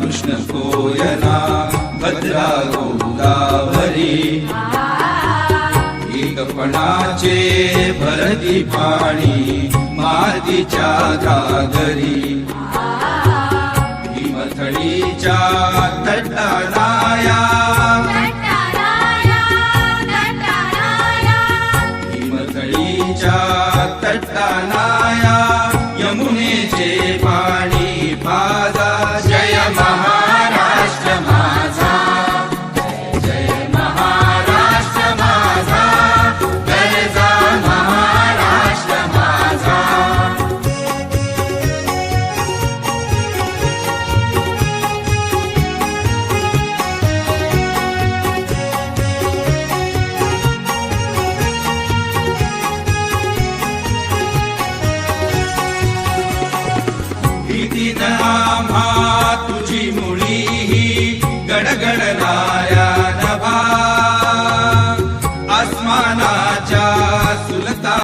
कृष्ण कोयना भद्रा गोदावरी. एकपणाचे भरती पाणी मातीच्या घागरी भीमथडीच्या तटाराया. भीमथडीच्या माना